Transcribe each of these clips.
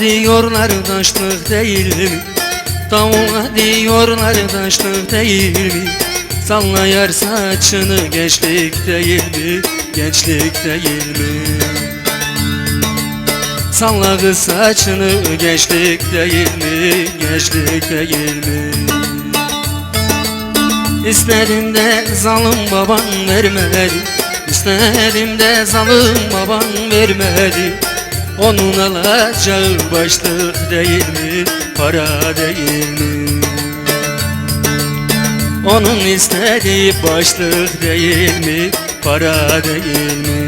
Diyorlar taşlık değil mi? Tavuğa diyorlar taşlık değil mi? Sallayar saçını gençlik değil mi? Gençlik değil mi? Salla saçını gençlik değil mi? Gençlik değil mi? İstedim de zalim baban vermedi İstedim de zalim baban vermedi Onun alacağı başlık değil mi? Para değil mi? Onun istediği başlık değil mi? Para değil mi?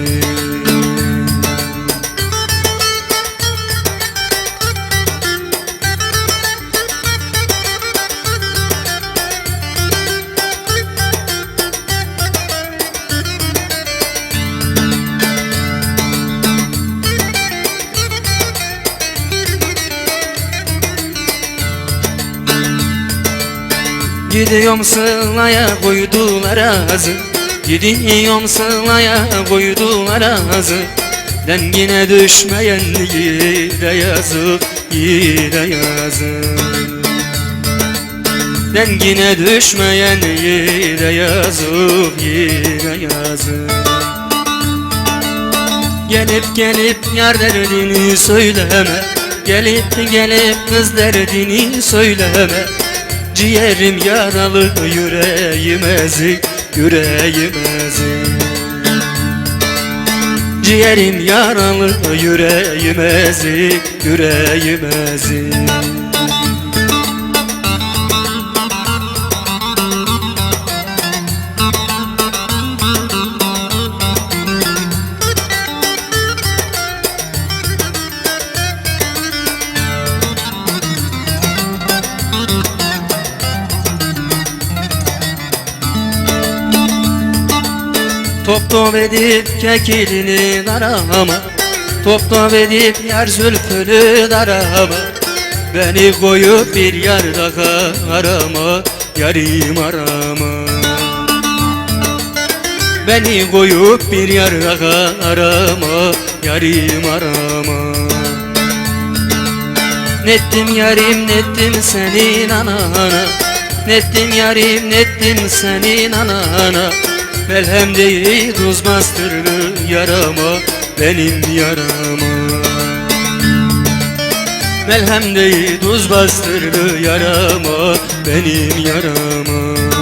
Gidiyorum sılaya koydular ağzı. Gidiyorum sılaya koydular ağzı. Dengine düşmeyen yiğide yazık Yiğide yazık. Dengine düşmeyen yiğide yazık Yiğide yazık. Gelip gelip yar derdini söyleme. Gelip gelip kız derdini söyleme Ciğerim yaralı yüreğim ezik Yüreğim ezik Ciğerim yaralı yüreğim ezik Yüreğim ezik Top top edip kekilini darama. Top top edip yar zülfünü darama. Beni koyup bir yar daha arama Yarim arama. Beni koyup bir yar daha arama Yarim arama. Nettim yarim nettim senin anana. Nettim yarim nettim senin anana Melhem değil tuz bastırdı yarama Benim yarama. Melhem değil tuz bastırdı yarama Benim yarama